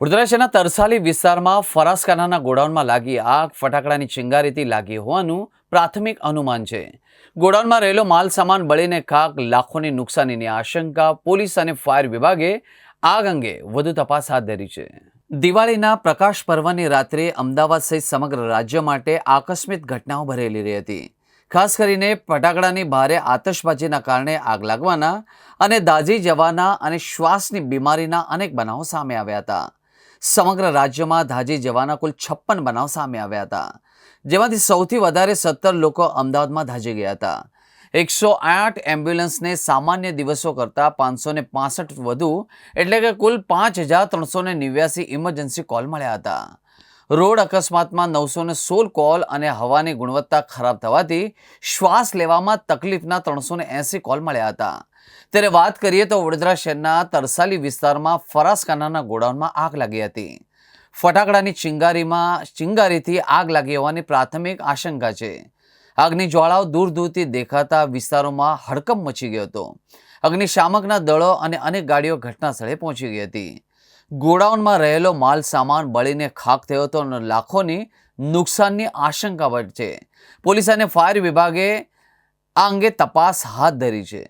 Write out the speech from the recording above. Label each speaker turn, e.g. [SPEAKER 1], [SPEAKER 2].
[SPEAKER 1] વડોદરા તરસાલી વિસ્તારમાં ફરાસખાનાના ગોડાઉનમાં લાગી આગ, ફટાકડાની ચિંગારીથી લાગી હોવાનું પ્રાથમિક અનુમાન છે. ગોડાઉનમાં રહેલો માલ સામાન બળીને ખાક લાખોની નુકસાનીની આશંકા પોલીસ અને ફાયર વિભાગે આગ અંગે વધુ તપાસ હાથ ધરી છે. દિવાળીના પ્રકાશ પર્વની રાત્રે અમદાવાદ સહિત સમગ્ર રાજ્ય માટે આકસ્મિક ઘટનાઓ ભરેલી રહી હતી. ખાસ કરીને ફટાકડાની ભારે આતશબાજીના કારણે આગ લાગવાના અને દાઝી જવાના અને શ્વાસની બીમારીના અનેક બનાવો સામે આવ્યા હતા. સમગ્ર રાજ્યમાં ધાજી જવાના કુલ છપ્પન બનાવ સામે આવ્યા હતા, જેમાંથી સૌથી વધારે સત્તર લોકો અમદાવાદમાં ધાજી ગયા હતા. એકસો આઠ એમ્બ્યુલન્સને સામાન્ય દિવસો કરતાં પાંચસો ને વધુ, એટલે કે કુલ પાંચ હજાર ત્રણસો ને ઇમરજન્સી કોલ મળ્યા હતા. રોડ અકસ્માતમાં નવસો ને સોળ કોલ અને હવાની ગુણવત્તા ખરાબ થવાથી શ્વાસ લેવામાં તકલીફના ત્રણસો ને એંસી કોલ મળ્યા હતા. ત્યારે વાત કરીએ તો વડોદરા શહેરના તરસાલી વિસ્તારમાં ફરાસખાનાના ગોડાઉનમાં આગ લાગી હતી. ફટાકડાની ચિંગારીમાં, ચિંગારીથી આગ લાગી હોવાની પ્રાથમિક આશંકા છે. આગની જ્વાળાઓ દૂર દૂરથી દેખાતા વિસ્તારોમાં હડકંપ મચી ગયો હતો. અગ્નિશામકના દળો અને અનેક ગાડીઓ ઘટના સ્થળે પહોંચી ગઈ હતી. ગોડાઉનમાં રહેલો માલ સામાન બળીને ખાક થયો હતો અને લાખોની નુકસાનની આશંકા વચ્ચે પોલીસ અને ફાયર વિભાગે આ અંગે તપાસ હાથ ધરી છે.